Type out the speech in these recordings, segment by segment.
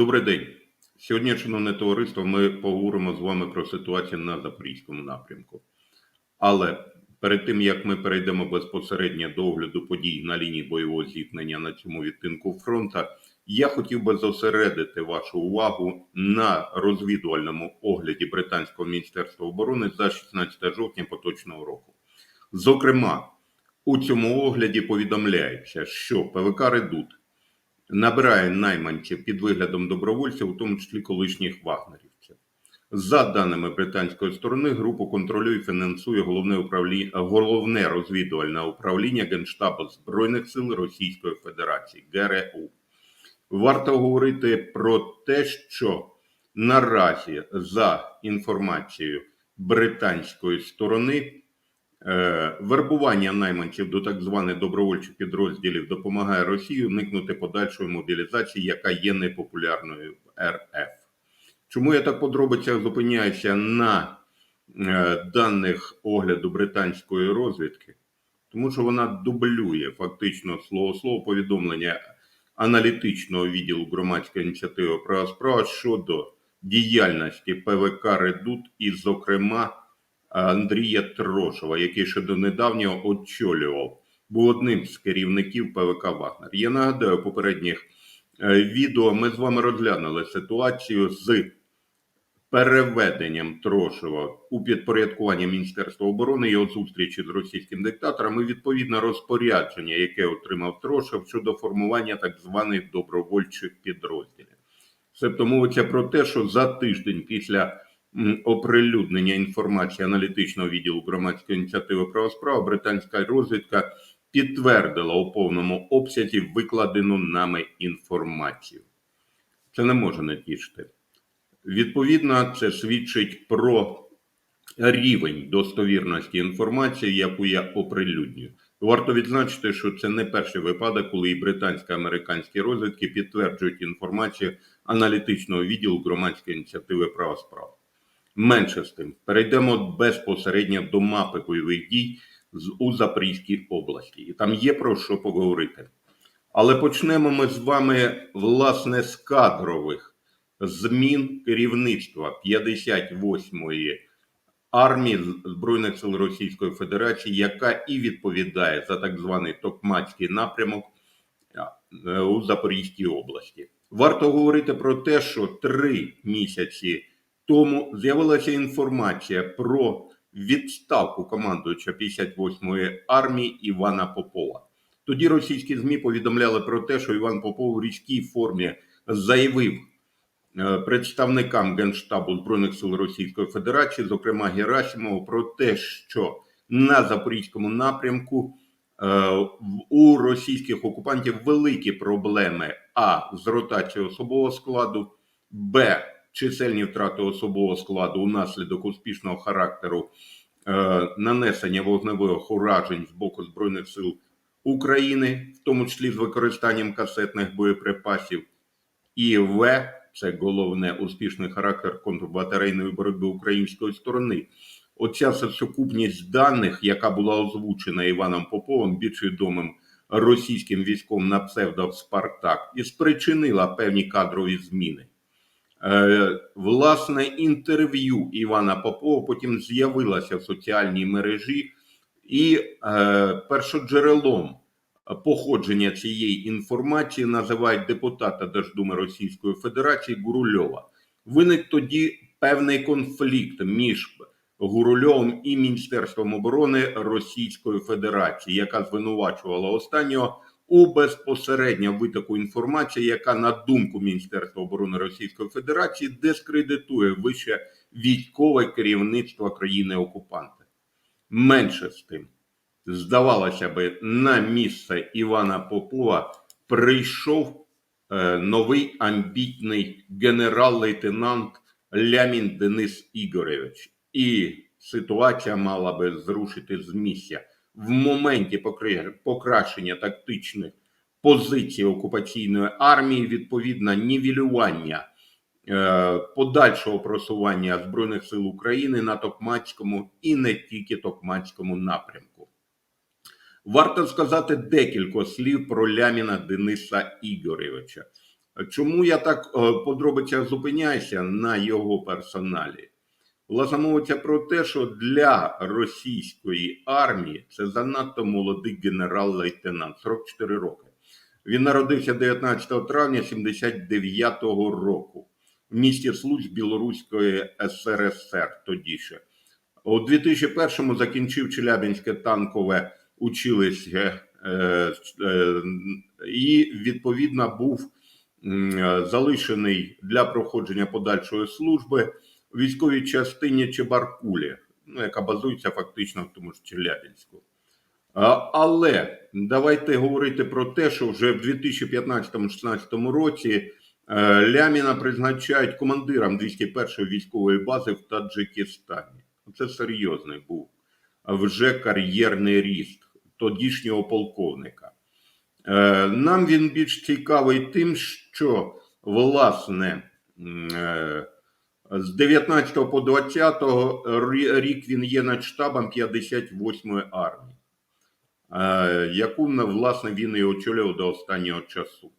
Добрий день. Сьогодні, шановне товариство, ми поговоримо з вами про ситуацію на Запорізькому напрямку. Але перед тим як ми перейдемо безпосередньо до огляду подій на лінії бойового зіткнення на цьому відтинку фронта, я хотів би зосередити вашу увагу на розвідувальному огляді Британського міністерства оборони за 16 жовтня поточного року. Зокрема, у цьому огляді повідомляється, що ПВК Редут набирає найманців під виглядом добровольців, у тому числі колишніх вагнерівців. За даними британської сторони, групу контролює і фінансує головне управління головне розвідувальне управління Генштабу Збройних сил Російської Федерації ГРУ. Варто говорити про те, що наразі за інформацією британської сторони. Е, Вербування найманців до так званих добровольчих підрозділів допомагає Росії уникнути подальшої мобілізації, яка є непопулярною в РФ. Чому я так подробицях зупиняюся на е, даних огляду британської розвідки? Тому що вона дублює фактично слово слово повідомлення аналітичного відділу громадської ініціативи права справа щодо діяльності ПВК Редут і, зокрема, Андрія Трошова, який ще до недавнього очолював, був одним з керівників ПВК Вагнер. Я нагадаю, попередніх е, відео ми з вами розглянули ситуацію з переведенням Трошова у підпорядкування Міністерства оборони його зустрічі з російським диктатором і відповідне розпорядження, яке отримав Трошов щодо формування так званих добровольчих підрозділів. Себто мовиться про те, що за тиждень після оприлюднення інформації аналітичного відділу громадської ініціативи правосправа британська розвідка підтвердила у повному обсязі викладену нами інформацію. Це не може не тішити. Відповідно, це свідчить про рівень достовірності інформації, яку я оприлюднюю. Варто відзначити, що це не перший випадок, коли і британські та американські розвідки підтверджують інформацію аналітичного відділу громадської ініціативи права справ. Менше з тим, перейдемо безпосередньо до мапи бойових дій у Запорізькій області. І там є про що поговорити. Але почнемо ми з вами, власне, з кадрових змін керівництва 58-ї армії Збройних сил Російської Федерації, яка і відповідає за так званий Токмацький напрямок е, у Запорізькій області. Варто говорити про те, що три місяці тому з'явилася інформація про відставку командуюча 58-ї армії Івана Попова. Тоді російські ЗМІ повідомляли про те, що Іван Попов у різкій формі заявив е, представникам Генштабу Збройних сил Російської Федерації, зокрема Герасимову, про те, що на Запорізькому напрямку е, у російських окупантів великі проблеми а з ротацією особового складу, б чисельні втрати особового складу унаслідок успішного характеру е, нанесення вогневих уражень з боку Збройних сил України, в тому числі з використанням касетних боєприпасів, і В. Це головне успішний характер контрбатарейної боротьби української сторони. Оця сукупність даних, яка була озвучена Іваном Поповим, більш відомим російським військом на псевдо Спартак, і спричинила певні кадрові зміни. Е, власне, інтерв'ю Івана Попова потім з'явилося в соціальній мережі, і е, першоджерелом походження цієї інформації називають депутата Держдуми Російської Федерації Гурульова. Виник тоді певний конфлікт між Гурульовим і Міністерством оборони Російської Федерації, яка звинувачувала останнього у безпосередньо витоку інформації, яка на думку Міністерства оборони Російської Федерації дискредитує вище військове керівництво країни окупанта. Менше з тим, здавалося би, на місце Івана Попова прийшов е, новий амбітний генерал-лейтенант Лямін Денис Ігоревич, і ситуація мала би зрушити з місця в моменті покращення тактичних позицій окупаційної армії, відповідно нівелювання е, подальшого просування Збройних сил України на Токмацькому і не тільки Токмацькому напрямку. Варто сказати декілька слів про Ляміна Дениса Ігоревича. Чому я так е, подробицях зупиняюся на його персоналі? Власне мовиться про те, що для російської армії це занадто молодий генерал-лейтенант, 44 роки. Він народився 19 травня 79-го року в місті Случ Білоруської СРСР тоді ще. У 2001-му закінчив Челябинське танкове училище е, е, і відповідно був залишений для проходження подальшої служби військовій частині Чебаркулі, ну, яка базується фактично в тому ж Челябинську. Але давайте говорити про те, що вже в 2015-16 році е, Ляміна призначають командиром 201-ї військової бази в Таджикистані. Це серйозний був вже кар'єрний ріст тодішнього полковника. Е, Нам він більш цікавий тим, що власне е, з 19 по 20 рі- рік він є над штабом 58-ї армії, е, яку власне він і очолював до останнього часу.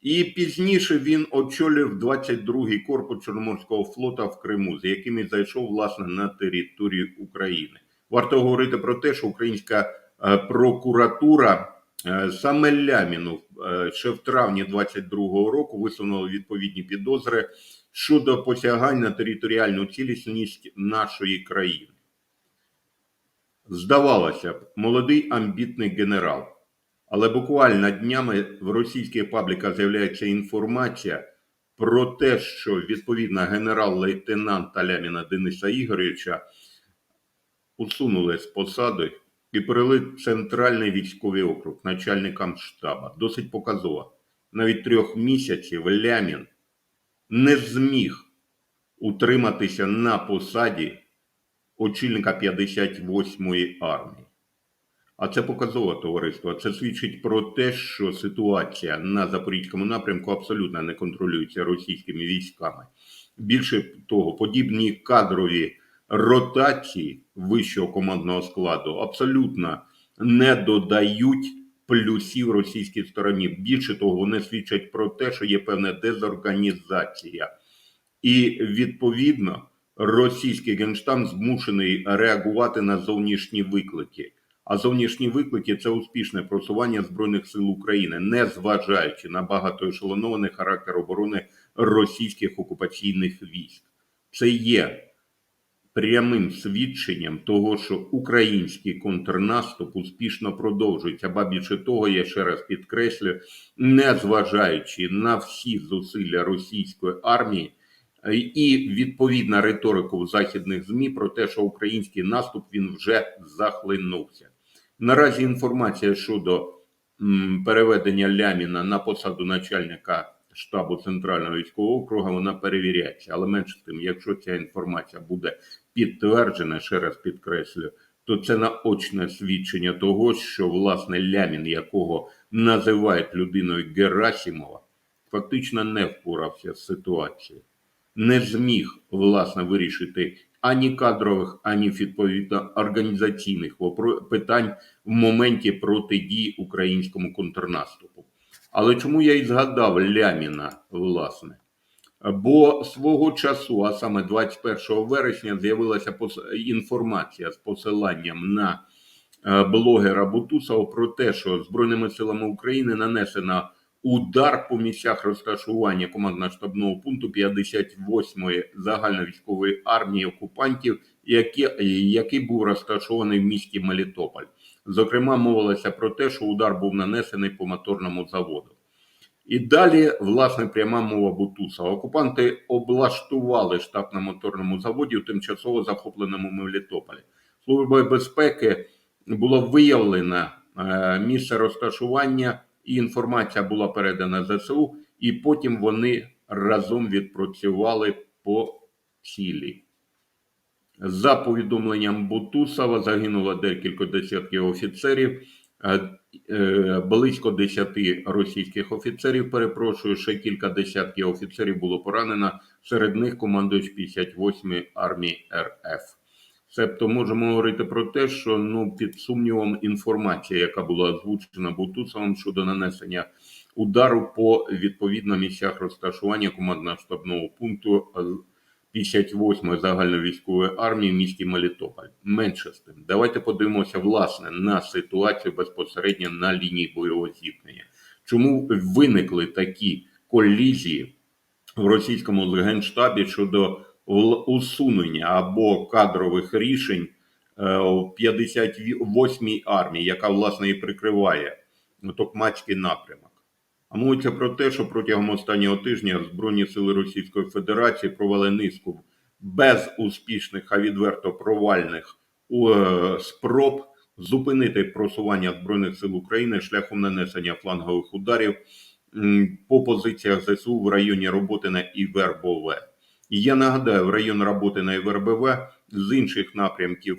І пізніше він очолив 22-й корпус Чорноморського флота в Криму, з яким і зайшов власне на територію України. Варто говорити про те, що українська е, прокуратура е, саме Ляміну ще в травні 22-го року висунула відповідні підозри щодо посягань на територіальну цілісність нашої країни. Здавалося б, молодий амбітний генерал. Але буквально днями в російських пабліках з'являється інформація про те, що відповідно генерал-лейтенанта Ляміна Дениса Ігоровича усунули з посади і перели в центральний військовий округ начальникам штаба. Досить показово. Навіть трьох місяців Лямін не зміг утриматися на посаді очільника 58-ї армії. А це показово товариство. Це свідчить про те, що ситуація на Запорізькому напрямку абсолютно не контролюється російськими військами. Більше того, подібні кадрові ротації вищого командного складу абсолютно не додають плюсів російській стороні. Більше того, вони свідчать про те, що є певна дезорганізація. І відповідно російський генштаб змушений реагувати на зовнішні виклики. А зовнішні виклики це успішне просування збройних сил України, не зважаючи на багатоешелонований характер оборони російських окупаційних військ. Це є прямим свідченням того, що український контрнаступ успішно продовжується. Ба більше того, я ще раз підкреслю, не зважаючи на всі зусилля російської армії. е, І відповідна риторику в західних змі про те, що український наступ він вже захлинувся. Наразі інформація щодо переведення Ляміна на посаду начальника штабу центрального військового округу вона перевіряється. Але менше тим, якщо ця інформація буде підтверджена, ще раз підкреслю, то це наочне свідчення того, що власне Лямін, якого називають людиною Герасімова, фактично не впорався з ситуацією не зміг власне вирішити ані кадрових, ані відповідно організаційних питань в моменті протидії українському контрнаступу. Але чому я і згадав Ляміна, власне? Бо свого часу, а саме 21 вересня, з'явилася інформація з посиланням на е, блогера Бутусова про те, що Збройними силами України нанесено удар по місцях розташування командно-штабного пункту 58-ї загальновійськової армії окупантів, які, який був розташований в місті Мелітополь. Зокрема, мовилося про те, що удар був нанесений по моторному заводу. І далі, власне, пряма мова Бутуса. Окупанти облаштували штаб на моторному заводі у тимчасово захопленому Мелітополі. Службою безпеки було виявлено е, місце розташування, і інформація була передана ЗСУ, і потім вони разом відпрацювали по цілі. За повідомленням Бутусова загинуло декілька десятків офіцерів, близько 10 російських офіцерів. Перепрошую, ще кілька десятків офіцерів було поранено. Серед них командуючий 58-ї армії РФ. Себто можемо говорити про те, що ну під сумнівом інформація, яка була озвучена Бутусовим щодо нанесення удару по відповідно місцях розташування командно-штабного пункту е, 58-ї загальновійськової армії в місті Мелітополь. Менше з тим, давайте подивимося власне на ситуацію безпосередньо на лінії бойового зіткнення. Чому виникли такі колізії в російському генштабі щодо усунення або кадрових рішень е, у 58-й армії, яка власне і прикриває Токмацький напрямок? А мовиться про те, що протягом останнього тижня Збройні сили Російської Федерації провели низку безуспішних, а відверто провальних е, спроб зупинити просування Збройних сил України шляхом нанесення флангових ударів по позиціях ЗСУ в районі Роботина і Вербове. І я нагадаю, в район Роботина і Вербове з інших напрямків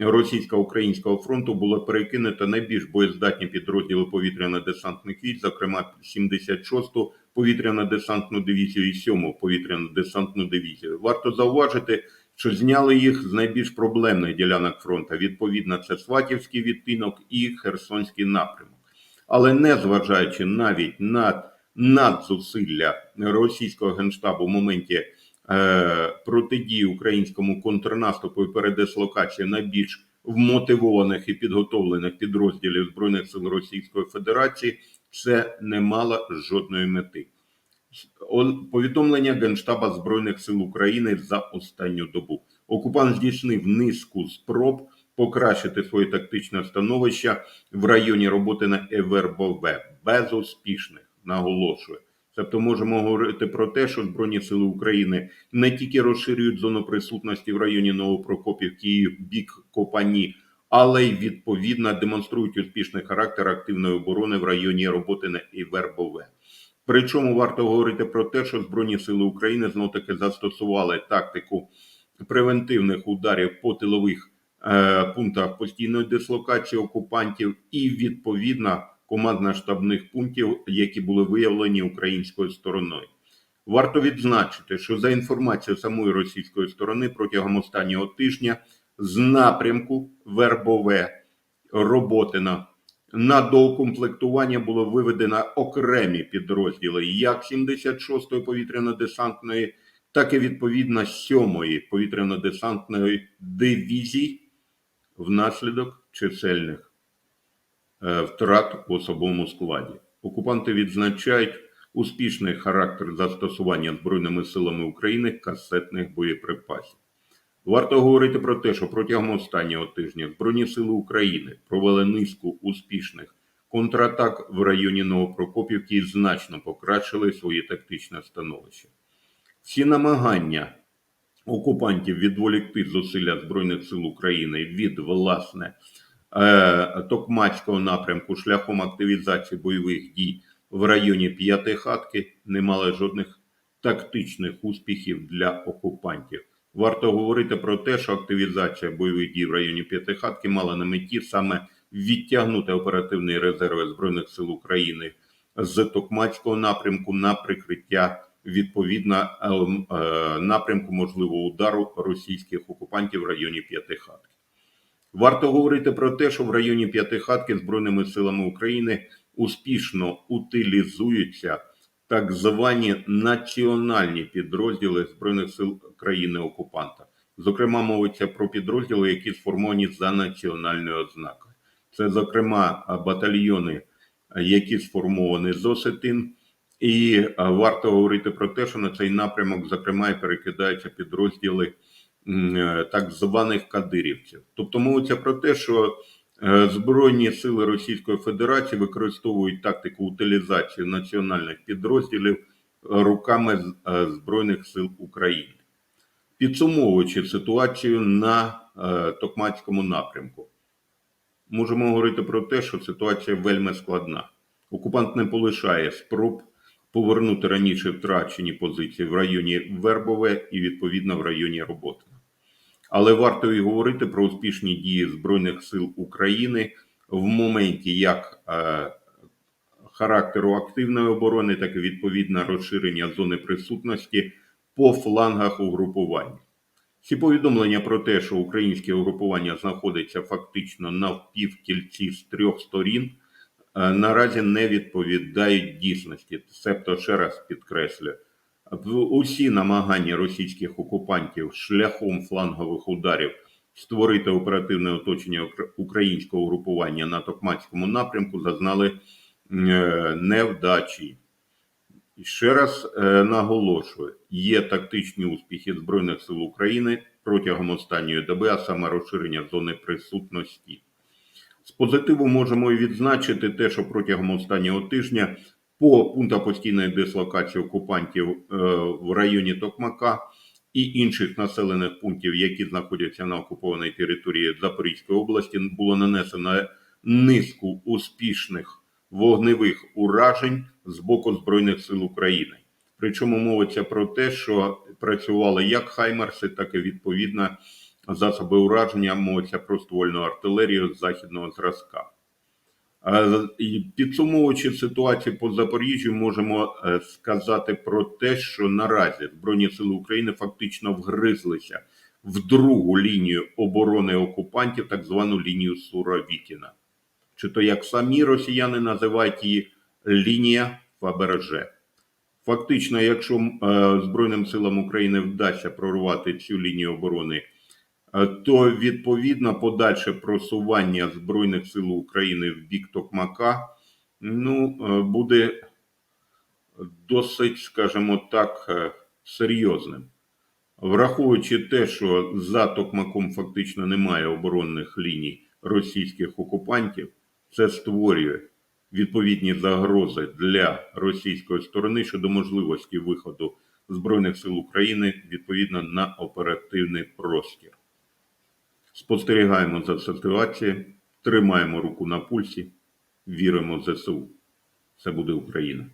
російсько-українського фронту було перекинуто найбільш боєздатні підрозділи повітряно-десантних військ, зокрема 76-ту повітряно-десантну дивізію і 7-му повітряно-десантну дивізію. Варто зауважити, що зняли їх з найбільш проблемних ділянок фронту. Відповідно, це Сватівський відтинок і Херсонський напрямок. Але не зважаючи навіть на надзусилля російського генштабу в моменті протидії українському контрнаступу і передислокації найбільш вмотивованих і підготовлених підрозділів Збройних сил Російської Федерації, це не мало жодної мети. Повідомлення Генштаба Збройних сил України за останню добу. Окупант здійснив низку спроб покращити своє тактичне становище в районі роботи на Евербове. Безуспішних, наголошую. Тобто можемо говорити про те, що Збройні сили України не тільки розширюють зону присутності в районі Новопрокопівки і бік Копані, але й відповідно демонструють успішний характер активної оборони в районі Роботине і Вербове. Причому варто говорити про те, що Збройні сили України знов таки застосували тактику превентивних ударів по тилових е, пунктах постійної дислокації окупантів і відповідно командно-штабних пунктів, які були виявлені українською стороною. Варто відзначити, що за інформацією самої російської сторони протягом останнього тижня з напрямку Вербове Роботина на доукомплектування було виведено окремі підрозділи як 76-ї повітряно-десантної, так і відповідно 7-ї повітряно-десантної дивізії внаслідок чисельних втрат в особовому складі. Окупанти відзначають успішний характер застосування Збройними силами України касетних боєприпасів. Варто говорити про те, що протягом останнього тижня Збройні сили України провели низку успішних контратак в районі Новопрокопівки і значно покращили своє тактичне становище. Всі намагання окупантів відволікти зусилля Збройних сил України від власне е, Токмацького напрямку шляхом активізації бойових дій в районі П'ятихатки не мали жодних тактичних успіхів для окупантів. Варто говорити про те, що активізація бойових дій в районі П'ятихатки мала на меті саме відтягнути оперативні резерви Збройних сил України з Токмацького напрямку на прикриття відповідно е, напрямку можливого удару російських окупантів в районі П'ятихатки. Варто говорити про те, що в районі П'ятихатки Збройними силами України успішно утилізуються так звані національні підрозділи Збройних сил країни-окупанта. Зокрема, мовиться про підрозділи, які сформовані за національною ознакою. Це, зокрема, батальйони, які сформовані з Осетин, і варто говорити про те, що на цей напрямок, зокрема, і перекидаються підрозділи так званих кадирівців. Тобто мовиться про те, що е, Збройні сили Російської Федерації використовують тактику утилізації національних підрозділів е, руками е, Збройних сил України. Підсумовуючи ситуацію на е, Токмацькому напрямку, можемо говорити про те, що ситуація вельми складна. Окупант не полишає спроб повернути раніше втрачені позиції в районі Вербове і відповідно в районі Роботина. Але варто і говорити про успішні дії Збройних сил України в моменті як е, характеру активної оборони, так і відповідно розширення зони присутності по флангах угрупування. Ці повідомлення про те, що українське угрупування знаходиться фактично на впівкільці з трьох сторін, е, наразі не відповідають дійсності. Себто ще раз підкреслю, в- усі намагання російських окупантів шляхом флангових ударів створити оперативне оточення українського угрупування на Токмацькому напрямку зазнали е, невдачі. Ще раз е, наголошую: є тактичні успіхи Збройних сил України протягом останньої доби, а саме розширення зони присутності. З позитиву можемо і відзначити те, що протягом останнього тижня по пунктах постійної дислокації окупантів е, в районі Токмака і інших населених пунктів, які знаходяться на окупованій території Запорізької області, було нанесено низку успішних вогневих уражень з боку Збройних сил України. Причому мовиться про те, що працювали як Хаймерси, так і відповідно засоби ураження, мовиться про ствольну артилерію з західного зразка. Підсумовуючи ситуацію по Запоріжжю, можемо е, сказати про те, що наразі Збройні сили України фактично вгризлися в другу лінію оборони окупантів, так звану лінію Суровікіна. Чи то як самі росіяни називають її лінія Фаберже. Фактично, якщо е, Збройним силам України вдасться прорвати цю лінію оборони, то відповідно подальше просування Збройних сил України в бік Токмака ну, е, буде досить, скажімо так, е, серйозним. Враховуючи те, що за Токмаком фактично немає оборонних ліній російських окупантів, це створює відповідні загрози для російської сторони щодо можливості виходу Збройних сил України відповідно на оперативний простір. Спостерігаємо за ситуацією, тримаємо руку на пульсі, віримо в ЗСУ. Це буде Україна.